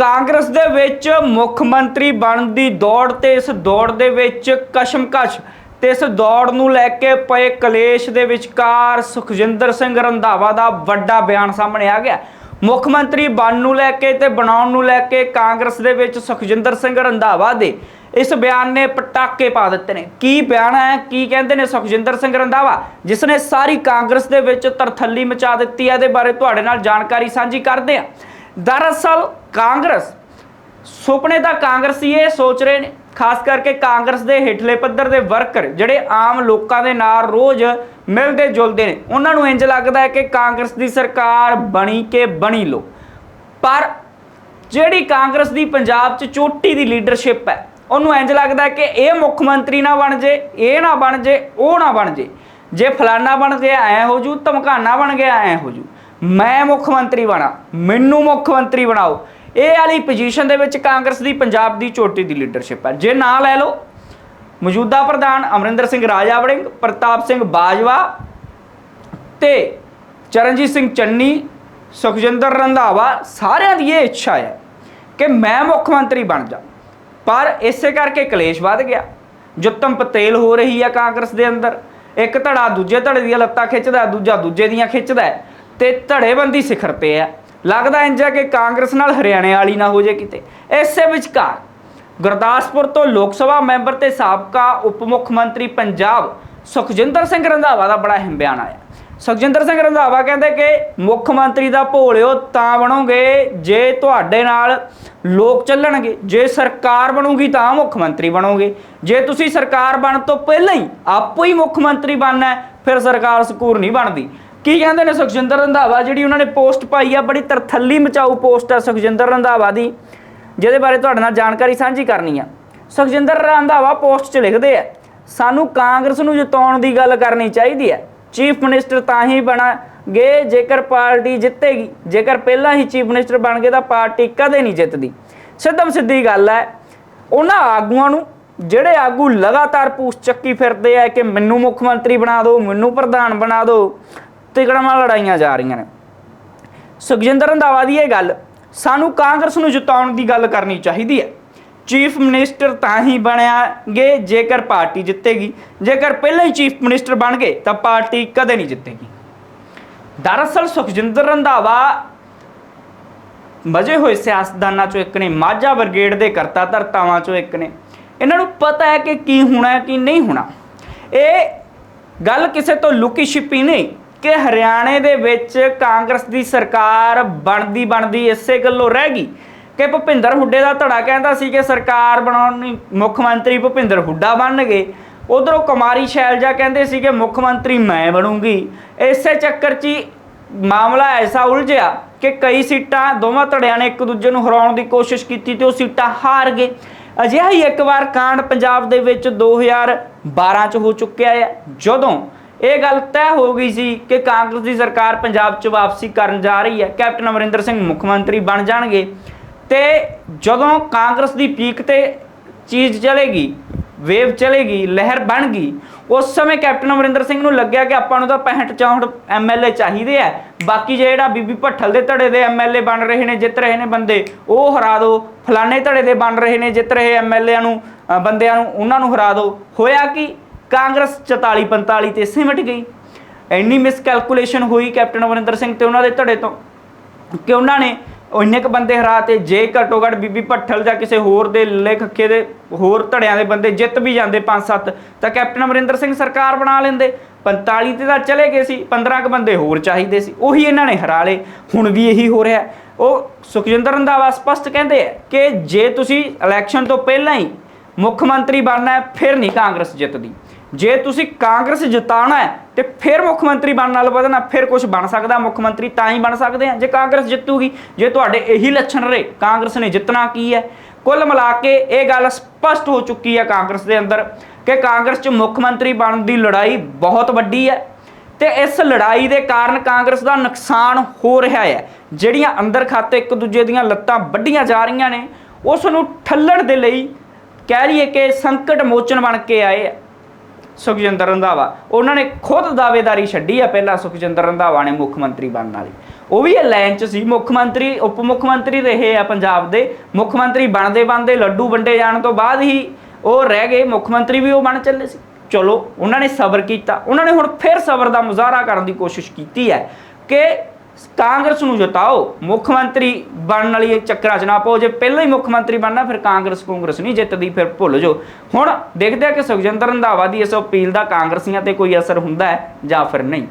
ਕਾਂਗਰਸ ਦੇ ਵਿੱਚ ਮੁੱਖ ਮੰਤਰੀ ਬਣਨ ਦੀ ਦੌੜ ਤੇ ਇਸ ਦੌੜ ਦੇ ਵਿੱਚ ਕਸ਼ਮਕਸ਼ ਤੇ ਇਸ ਦੌੜ ਨੂੰ ਲੈ ਕੇ ਪਏ ਕਲੇਸ਼ ਦੇ ਵਿਚਕਾਰ ਸੁਖਜਿੰਦਰ ਸਿੰਘ ਰੰਧਾਵਾ ਦਾ ਵੱਡਾ ਬਿਆਨ ਸਾਹਮਣੇ ਆ ਗਿਆ। ਮੁੱਖ ਮੰਤਰੀ ਬਣਨ ਨੂੰ ਲੈ ਕੇ ਤੇ ਬਣਾਉਣ ਨੂੰ ਲੈ ਕੇ ਕਾਂਗਰਸ ਦੇ ਵਿੱਚ ਸੁਖਜਿੰਦਰ ਸਿੰਘ ਰੰਧਾਵਾ ਦੇ ਇਸ ਬਿਆਨ ਨੇ ਪਟਾਕੇ ਪਾ ਦਿੱਤੇ ਨੇ। ਕੀ ਬਿਆਨ ਹੈ? ਕੀ ਕਹਿੰਦੇ ਨੇ ਸੁਖਜਿੰਦਰ ਸਿੰਘ ਰੰਧਾਵਾ? ਜਿਸ ਨੇ ਸਾਰੀ ਕਾਂਗਰਸ ਦੇ ਵਿੱਚ ਤਰਥੱਲੀ ਮਚਾ ਦਿੱਤੀ ਹੈ, ਇਹਦੇ ਬਾਰੇ ਤੁਹਾਡੇ ਨਾਲ ਜਾਣਕਾਰੀ ਸਾਂਝੀ ਕਰਦੇ ਹਾਂ। ਦਰਅਸਲ ਕਾਂਗਰਸ, ਸੁਪਨੇ ਤਾਂ ਕਾਂਗਰਸੀ ਇਹ ਸੋਚ ਰਹੇ ਨੇ, ਖਾਸ ਕਰਕੇ ਕਾਂਗਰਸ ਦੇ ਹੇਠਲੇ ਪੱਧਰ ਦੇ ਵਰਕਰ ਜਿਹੜੇ ਆਮ ਲੋਕਾਂ ਦੇ ਨਾਲ ਰੋਜ਼ ਮਿਲਦੇ ਜੁਲਦੇ ਨੇ, ਉਹਨਾਂ ਨੂੰ ਇੰਜ ਲੱਗਦਾ ਹੈ ਕਿ ਕਾਂਗਰਸ ਦੀ ਸਰਕਾਰ ਬਣੀ ਕੇ ਬਣੀ ਲੋ। ਪਰ ਜਿਹੜੀ ਕਾਂਗਰਸ ਦੀ ਪੰਜਾਬ 'ਚ ਚੋਟੀ ਦੀ ਲੀਡਰਸ਼ਿਪ ਹੈ, ਉਹਨੂੰ ਇੰਜ ਲੱਗਦਾ ਕਿ ਇਹ ਮੁੱਖ ਮੰਤਰੀ ਨਾ ਬਣ ਜੇ, ਇਹ ਨਾ ਬਣ ਜੇ, ਉਹ ਨਾ ਬਣ ਜੇ। ਜੇ ਫਲਾਨਾ ਬਣ ਗਿਆ ਐ ਹੋ ਜੂ, ਧਮਕਾਨਾ ਬਣ ਗਿਆ ਐ ਹੋ ਜੂ। ਮੈਂ ਮੁੱਖ ਮੰਤਰੀ ਬਣਾ, ਮੈਨੂੰ ਮੁੱਖ ਮੰਤਰੀ ਬਣਾਓ। ਇਹ ਵਾਲੀ ਪੋਜੀਸ਼ਨ ਦੇ ਵਿੱਚ ਕਾਂਗਰਸ ਦੀ ਪੰਜਾਬ ਦੀ ਚੋਟੀ ਦੀ ਲੀਡਰਸ਼ਿਪ ਹੈ। ਜੇ ਨਾਂ ਲੈ ਲਓ, ਮੌਜੂਦਾ ਪ੍ਰਧਾਨ ਅਮਰਿੰਦਰ ਸਿੰਘ ਰਾਜਾ ਵੜਿੰਗ ਪ੍ਰਤਾਪ ਸਿੰਘ ਬਾਜਵਾ ਤੇ ਚਰਨਜੀਤ ਸਿੰਘ ਚੰਨੀ, ਸੁਖਜਿੰਦਰ ਰੰਧਾਵਾ, ਸਾਰਿਆਂ ਦੀ ਇਹ ਇੱਛਾ ਹੈ ਕਿ ਮੈਂ ਮੁੱਖ ਮੰਤਰੀ ਬਣ ਜਾ। ਪਰ ਇਸੇ ਕਰਕੇ ਕਲੇਸ਼ ਵੱਧ ਗਿਆ। ਜੁੱਤਮ ਪਤੇਲ ਹੋ ਰਹੀ ਹੈ ਕਾਂਗਰਸ ਦੇ ਅੰਦਰ। ਇੱਕ ਧੜਾ ਦੂਜੇ ਧੜੇ ਦੀਆਂ ਲੱਤਾਂ ਖਿੱਚਦਾ, ਦੂਜਾ ਦੂਜੇ ਦੀਆਂ ਖਿੱਚਦਾ ਹੈ ਤੇ ਧੜੇਬੰਦੀ ਸਿਖਰ ਤੇ ਹੈ। ਲੱਗਦਾ ਇੰਜ ਹੈ ਕਿ ਕਾਂਗਰਸ ਨਾਲ ਹਰਿਆਣੇ ਵਾਲੀ ਨਾ ਹੋ ਜੇ ਕਿਤੇ। ਇਸੇ ਵਿਚਕਾਰ ਗੁਰਦਾਸਪੁਰ ਤੋਂ ਲੋਕ ਸਭਾ ਮੈਂਬਰ ਤੇ ਸਾਬਕਾ ਉਪ ਮੁੱਖ ਮੰਤਰੀ ਪੰਜਾਬ ਸੁਖਜਿੰਦਰ ਸਿੰਘ ਰੰਧਾਵਾ ਦਾ ਬੜਾ ਅਹਿਮ ਬਿਆਨ ਆਇਆ ਸੁਖਜਿੰਦਰ ਸਿੰਘ ਰੰਧਾਵਾ ਕਹਿੰਦੇ ਕਿ ਮੁੱਖ ਮੰਤਰੀ ਦਾ ਭੋਲਿਓ ਤਾਂ ਬਣੋਗੇ, ਜੇ ਤੁਹਾਡੇ ਨਾਲ ਲੋਕ ਚੱਲਣਗੇ, ਜੇ ਸਰਕਾਰ ਬਣੂਗੀ ਤਾਂ ਮੁੱਖ ਮੰਤਰੀ ਬਣੋਗੇ। ਜੇ ਤੁਸੀਂ ਸਰਕਾਰ ਬਣ ਤੋਂ ਪਹਿਲਾਂ ਹੀ ਆਪੋ ਹੀ ਮੁੱਖ ਮੰਤਰੀ ਬਣਨਾ, ਫਿਰ ਸਰਕਾਰ ਸਕੂਰ ਨਹੀਂ ਬਣਦੀ। ਕੀ ਕਹਿੰਦੇ ਨੇ ਸੁਖਜਿੰਦਰ ਰੰਧਾਵਾ? ਜਿਹੜੀ ਉਹਨਾਂ ਨੇ ਪੋਸਟ ਪਾਈ ਆ, ਬੜੀ ਤਰਥੱਲੀ ਮਚਾਊ ਪੋਸਟ ਆ ਸੁਖਜਿੰਦਰ ਰੰਧਾਵਾ ਦੀ। ਜਿਹਦੇ ਬਾਰੇ ਤੁਹਾਡੇ ਨਾਲ ਜਾਣਕਾਰੀ ਸਾਂਝੀ ਕਰਨੀ ਆ। ਸੁਖਜਿੰਦਰ ਰੰਧਾਵਾ ਪੋਸਟ 'ਚ ਲਿਖਦੇ ਆ, ਸਾਨੂੰ ਕਾਂਗਰਸ ਨੂੰ ਜਿਤਾਉਣ ਦੀ ਗੱਲ ਕਰਨੀ ਚਾਹੀਦੀ ਹੈ ਚੀਫ ਮਿਨਿਸਟਰ ਤਾਂ ਹੀ ਬਣਾਂਗੇ, ਜੇਕਰ ਪਾਰਟੀ ਜਿੱਤੇਗੀ। ਜੇਕਰ ਪਹਿਲਾਂ ਹੀ ਚੀਫ ਮਿਨਿਸਟਰ ਬਣ ਗਏ ਤਾਂ ਪਾਰਟੀ ਕਦੇ ਨਹੀਂ ਜਿੱਤਦੀ। ਸਿੱਧਮ ਸਿੱਧੀ ਗੱਲ ਹੈ ਉਹਨਾਂ ਆਗੂਆਂ ਨੂੰ, ਜਿਹੜੇ ਆਗੂ ਲਗਾਤਾਰ ਪੂਛ ਚੱਕੀ ਫਿਰਦੇ ਆ ਕਿ ਮੈਨੂੰ ਮੁੱਖ ਮੰਤਰੀ ਬਣਾ ਦਿਓ, ਮੈਨੂੰ ਪ੍ਰਧਾਨ ਬਣਾ ਦਿਓ ਤਿਗੜਮਾਂ ਲੜਾਈਆਂ ਜਾ ਰਹੀਆਂ ਨੇ। ਸੁਖਜਿੰਦਰ ਰੰਧਾਵਾ ਦੀ ਇਹ ਗੱਲ ਸਾਨੂੰ ਕਾਂਗਰਸ ਨੂੰ ਜਿਤਾਉਣ ਦੀ ਗੱਲ ਕਰਨੀ ਚਾਹੀਦੀ ਹੈ। ਚੀਫ ਮਿਨਿਸਟਰ ਤਾਂ ਹੀ ਬਣਿਆਗੇ ਜੇਕਰ ਪਾਰਟੀ ਜਿੱਤੇਗੀ। ਜੇਕਰ ਪਹਿਲਾਂ ਹੀ ਚੀਫ ਮਿਨਿਸਟਰ ਬਣ ਗਏ, ਤਾਂ ਪਾਰਟੀ ਕਦੇ ਨਹੀਂ ਜਿੱਤੇਗੀ। ਦਰਅਸਲ ਸੁਖਜਿੰਦਰ ਰੰਧਾਵਾ ਮਜੇ ਹੋਏ ਸਿਆਸਤਦਾਨਾਂ ਚੋਂ ਇੱਕ ਨੇ, ਮਾਝਾ ਬਰਗੇਡ ਦੇ ਕਰਤਾ ਧਰਤਾਵਾਂ ਚੋਂ ਇੱਕ ਨੇ। ਇਹਨਾਂ ਨੂੰ ਪਤਾ ਹੈ ਕਿ ਕੀ ਹੋਣਾ ਹੈ, ਕੀ ਨਹੀਂ ਹੋਣਾ। ਇਹ ਗੱਲ ਕਿਸੇ ਤੋਂ ਲੁਕੀ ਛਿਪੀ ਨਹੀਂ। ਕਿ ਹਰਿਆਣੇ ਦੇ ਵਿੱਚ ਕਾਂਗਰਸ ਦੀ ਸਰਕਾਰ ਬਣਦੀ ਬਣਦੀ ਇਸੇ ਗੱਲੋਂ ਰਹਿ ਗਈ ਕਿ ਭੁਪਿੰਦਰ ਹੁੱਡੇ ਦਾ ਧੜਾ ਕਹਿੰਦਾ ਸੀ ਕਿ ਸਰਕਾਰ ਬਣਾਉਣੀ ਮੁੱਖ ਮੰਤਰੀ ਭੁਪਿੰਦਰ ਹੁੱਡਾ ਬਣਨਗੇ। ਉਧਰੋਂ ਕੁਮਾਰੀ ਸ਼ੈਲਜਾ ਕਹਿੰਦੇ ਸੀ ਕਿ ਮੁੱਖ ਮੰਤਰੀ ਮੈਂ ਬਣੂੰਗੀ। ਇਸੇ ਚੱਕਰ 'ਚ ਹੀ ਮਾਮਲਾ ਐਸਾ ਉਲਝਿਆ ਕਿ ਕਈ ਸੀਟਾਂ ਦੋਵਾਂ ਧੜਿਆਂ ਨੇ ਇੱਕ ਦੂਜੇ ਨੂੰ ਹਰਾਉਣ ਦੀ ਕੋਸ਼ਿਸ਼ ਕੀਤੀ ਤੇ ਉਹ ਸੀਟਾਂ ਹਾਰ ਗਏ। ਅਜਿਹਾ ਹੀ ਇੱਕ ਵਾਰ ਕਾਂਡ ਪੰਜਾਬ ਦੇ ਵਿੱਚ 2012 ਚ ਹੋ ਚੁੱਕਿਆ ਹੈ ਜਦੋਂ ਇਹ ਗੱਲ ਤੈਅ ਹੋ ਗਈ ਸੀ ਕਿ ਕਾਂਗਰਸ ਦੀ ਸਰਕਾਰ ਪੰਜਾਬ 'ਚ ਵਾਪਸੀ ਕਰਨ ਜਾ ਰਹੀ ਹੈ। ਕੈਪਟਨ ਅਮਰਿੰਦਰ ਸਿੰਘ ਮੁੱਖ ਮੰਤਰੀ ਬਣ ਜਾਣਗੇ ਤੇ ਜਦੋਂ ਕਾਂਗਰਸ ਦੀ ਪੀਕ ਤੇ ਚੀਜ਼ ਚਲੇਗੀ, ਵੇਵ ਚਲੇਗੀ, ਲਹਿਰ ਬਣ ਗਈ ਉਸ ਸਮੇਂ ਕੈਪਟਨ ਅਮਰਿੰਦਰ ਸਿੰਘ ਨੂੰ ਲੱਗਿਆ ਕਿ ਆਪਾਂ ਨੂੰ ਤਾਂ 65 64 ਐਮਐਲਏ ਚਾਹੀਦੇ ਆ। ਬਾਕੀ ਜਿਹੜਾ ਬੀਬੀ ਭੱਠਲ ਦੇ ਧੜੇ ਦੇ ਐਮਐਲਏ ਬਣ ਰਹੇ ਨੇ, ਜਿੱਤ ਰਹੇ ਨੇ ਬੰਦੇ, ਉਹ ਹਰਾ ਦਿਓ ਫਲਾਣੇ ਧੜੇ ਦੇ ਬਣ ਰਹੇ ਨੇ, ਜਿੱਤ ਰਹੇ ਐਮਐਲਏਆਂ ਨੂੰ ਬੰਦਿਆਂ ਨੂੰ, ਉਹਨਾਂ ਨੂੰ ਹਰਾ ਦਿਓ ਹੋਇਆ ਕਿ? ਕਾਂਗਰਸ 44 45 ਤੇ ਸਿਮਟ ਗਈ। ਇੰਨੀ ਮਿਸਕੈਲਕੂਲੇਸ਼ਨ ਹੋਈ ਕੈਪਟਨ ਅਮਰਿੰਦਰ ਸਿੰਘ ਤੇ ਉਹਨਾਂ ਦੇ ਧੜੇ ਤੋਂ ਕਿ ਉਹਨਾਂ ਨੇ ਇੰਨੇ ਕ ਬੰਦੇ ਹਰਾ ਤੇ ਜੇ ਘੱਟੋ ਘੱਟ ਬੀਬੀ ਭੱਠਲ ਜਾਂ ਕਿਸੇ ਹੋਰ ਦੇ ਲੇਖਕੇ ਦੇ ਹੋਰ ਧੜਿਆਂ ਦੇ ਬੰਦੇ ਜਿੱਤ ਵੀ ਜਾਂਦੇ 5-7 ਤਾਂ ਕੈਪਟਨ ਅਮਰਿੰਦਰ ਸਿੰਘ ਸਰਕਾਰ ਬਣਾ ਲੈਂਦੇ। 45 ਤੇ ਤਾਂ ਚਲੇ ਗਏ ਸੀ 15 ਕ ਬੰਦੇ ਹੋਰ ਚਾਹੀਦੇ ਸੀ, ਉਹੀ ਇਹਨਾਂ ਨੇ ਹਰਾ ਲਏ। ਹੁਣ ਵੀ ਇਹੀ ਹੋ ਰਿਹਾ। ਉਹ ਸੁਖਜਿੰਦਰ ਰੰਧਾਵਾ ਸਪਸ਼ਟ ਕਹਿੰਦੇ ਆ ਕਿ ਜੇ ਤੁਸੀਂ ਇਲੈਕਸ਼ਨ ਤੋਂ ਪਹਿਲਾਂ ਹੀ ਮੁੱਖ ਮੰਤਰੀ ਬਣਨਾ ਹੈ, ਫਿਰ ਨਹੀਂ ਕਾਂਗਰਸ ਜਿੱਤਦੀ। ਜੇ ਤੁਸੀਂ ਕਾਂਗਰਸ ਜਿਤਾਣਾ ਹੈ ਤੇ ਫਿਰ ਮੁੱਖ ਮੰਤਰੀ ਬਣਨ ਨਾਲ ਵਧਣਾ, ਫਿਰ ਕੁਝ ਬਣ ਸਕਦਾ ਮੁੱਖ ਮੰਤਰੀ, ਤਾਂ ਹੀ ਬਣ ਸਕਦੇ ਆ। ਜੇ ਕਾਂਗਰਸ ਜਿੱਤੂਗੀ, ਜੇ ਤੁਹਾਡੇ ਇਹੀ ਲੱਛਣ ਰਹੇ, ਕਾਂਗਰਸ ਨੇ ਜਿੱਤਣਾ ਕੀ ਹੈ? ਕੁੱਲ ਮਿਲਾ ਕੇ ਇਹ ਗੱਲ ਸਪਸ਼ਟ ਹੋ ਚੁੱਕੀ ਹੈ ਕਾਂਗਰਸ ਦੇ ਅੰਦਰ ਕਿ ਕਾਂਗਰਸ 'ਚ ਮੁੱਖ ਮੰਤਰੀ ਬਣਨ ਦੀ ਲੜਾਈ ਬਹੁਤ ਵੱਡੀ ਹੈ ਤੇ ਇਸ ਲੜਾਈ ਦੇ ਕਾਰਨ ਕਾਂਗਰਸ ਦਾ ਨੁਕਸਾਨ ਹੋ ਰਿਹਾ ਹੈ। ਜਿਹੜੀਆਂ ਅੰਦਰ ਖਾਤੇ ਇੱਕ ਦੂਜੇ ਦੀਆਂ ਲੱਤਾਂ ਵੱਡੀਆਂ ਜਾ ਰਹੀਆਂ ਨੇ, ਉਸ ਨੂੰ ਠੱਲਣ ਦੇ ਲਈ ਕਹਿ ਲਈਏ ਕਿ ਸੰਕਟ ਮੋਚਨ ਬਣ ਕੇ ਆਏ ਆ। ਸੁਖਜਿੰਦਰ ਰੰਧਾਵਾ। ਉਹਨਾਂ ਨੇ ਖੁਦ ਦਾਅਵੇਦਾਰੀ ਛੱਡੀ ਆ ਪਹਿਲਾਂ ਸੁਖਜਿੰਦਰ ਰੰਧਾਵਾ ਨੇ ਮੁੱਖ ਮੰਤਰੀ ਬਣਨ ਵਾਲੀ। ਉਹ ਵੀ ਇਹ ਲਾਈਨ 'ਚ ਸੀ, ਮੁੱਖ ਮੰਤਰੀ, ਉਪ ਮੁੱਖ ਮੰਤਰੀ ਰਹੇ ਆ ਪੰਜਾਬ ਦੇ। ਮੁੱਖ ਮੰਤਰੀ ਬਣਦੇ ਬਣਦੇ ਲੱਡੂ ਵੰਡੇ ਜਾਣ ਤੋਂ ਬਾਅਦ ਹੀ ਉਹ ਰਹਿ ਗਏ, ਮੁੱਖ ਮੰਤਰੀ ਵੀ ਉਹ ਬਣ ਚੱਲੇ ਸੀ। ਚਲੋ, ਉਹਨਾਂ ਨੇ ਸਬਰ ਕੀਤਾ। ਉਹਨਾਂ ਨੇ ਹੁਣ ਫਿਰ ਸਬਰ ਦਾ ਮੁਜ਼ਾਹਰਾ ਕਰਨ ਦੀ ਕੋਸ਼ਿਸ਼ ਕੀਤੀ ਹੈ ਕਿ ਕਾਂਗਰਸ ਨੂੰ ਜਿਤਾਓ, ਮੁੱਖ ਮੰਤਰੀ ਬਣਨ ਵਾਲੀ ਇਹ ਚੱਕਰਾਂ 'ਚ ਨਾ ਪਾਓ। ਜੇ ਪਹਿਲਾਂ ਹੀ ਮੁੱਖ ਮੰਤਰੀ ਬਣਨਾ, ਫਿਰ ਕਾਂਗਰਸ ਕਾਂਗਰਸ ਨਹੀਂ ਜਿੱਤਦੀ, ਫਿਰ ਭੁੱਲ ਜਾਓ। ਹੁਣ ਦੇਖਦੇ ਆ ਕਿ ਸੁਖਜਿੰਦਰ ਰੰਧਾਵਾ ਦੀ ਇਸ ਅਪੀਲ ਦਾ ਕਾਂਗਰਸੀਆਂ ਤੇ ਕੋਈ ਅਸਰ ਹੁੰਦਾ ਹੈ ਜਾਂ ਫਿਰ ਨਹੀਂ।